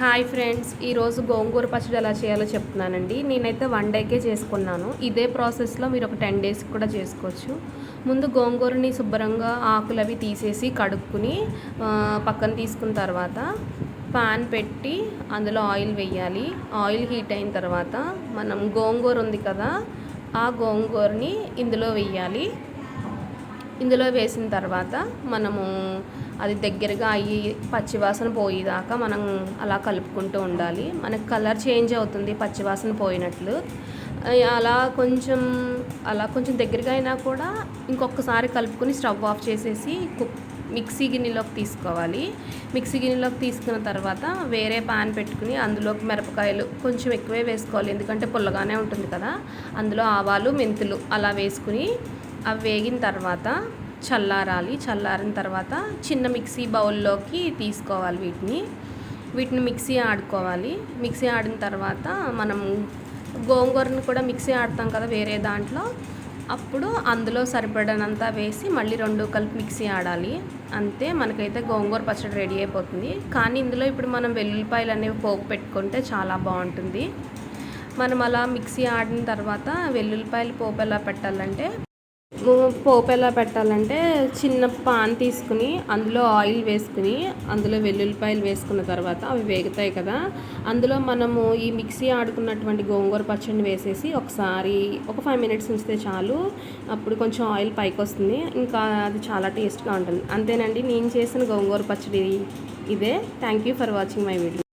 Hi friends ఈరోజు గోంగూర పచ్చడి ఎలా చేయాలో చెప్తున్నానండి. నేనైతే వన్ డేకే చేసుకున్నాను. ఇదే ప్రాసెస్లో మీరు ఒక టెన్ డేస్ కూడా చేసుకోవచ్చు. ముందు గోంగూరని శుభ్రంగా ఆకులు అవి తీసేసి కడుక్కుని పక్కన తీసుకున్న తర్వాత పాన్ పెట్టి అందులో ఆయిల్ వేయాలి. ఆయిల్ హీట్ అయిన తర్వాత మనం గోంగూర ఉంది కదా ఆ గోంగూరని ఇందులో వేయాలి. ఇందులో వేసిన తర్వాత మనము అది దగ్గరగా అయ్యి పచ్చివాసన పోయేదాకా మనం అలా కలుపుకుంటూ ఉండాలి. మనకు కలర్ చేంజ్ అవుతుంది పచ్చివాసన పోయినట్లు. అలా కొంచెం అలా కొంచెం దగ్గరగా అయినా కూడా ఇంకొకసారి కలుపుకొని స్టవ్ ఆఫ్ చేసేసి కుక్ మిక్సీ గిన్నెలోకి తీసుకోవాలి. మిక్సీ గిన్నెలోకి తీసుకున్న తర్వాత వేరే పాన్ పెట్టుకుని అందులోకి మిరపకాయలు కొంచెం ఎక్కువే వేసుకోవాలి. ఎందుకంటే పుల్లగానే ఉంటుంది కదా. అందులో ఆవాలు మెంతులు అలా వేసుకుని అవి వేగిన తర్వాత చల్లారాలి. చల్లారిన తర్వాత చిన్న మిక్సీ బౌల్లోకి తీసుకోవాలి వీటిని. వీటిని మిక్సీ ఆడుకోవాలి. మిక్సీ ఆడిన తర్వాత మనం గోంగూరని కూడా మిక్సీ ఆడతాం కదా వేరే దాంట్లో. అప్పుడు అందులో సరిపడనంత వేసి మళ్ళీ రెండు కలిపి మిక్సీ ఆడాలి. అంతే మనకైతే గోంగూర పచ్చడి రెడీ అయిపోతుంది. కానీ ఇందులో ఇప్పుడు మనం వెల్లుల్లిపాయలు అనేవి పోపు పెట్టుకుంటే చాలా బాగుంటుంది. మనం అలా మిక్సీ ఆడిన తర్వాత వెల్లుల్లిపాయలు పోపు ఎలా పెట్టాలంటే పోపు ఎలా పెట్టాలంటే చిన్న పాన్ తీసుకుని అందులో ఆయిల్ వేసుకుని అందులో వెల్లుల్లిపాయలు వేసుకున్న తర్వాత అవి వేగుతాయి కదా. అందులో మనము ఈ మిక్సీ ఆడుకున్నటువంటి గోంగూర పచ్చడిని వేసేసి ఒకసారి ఒక ఫైవ్ మినిట్స్ ఉంచితే చాలు. అప్పుడు కొంచెం ఆయిల్ పైకి వస్తుంది. ఇంకా అది చాలా టేస్ట్గా ఉంటుంది. అంతేనండి నేను చేసిన గోంగూర పచ్చడి ఇదే. Thank you for watching my video.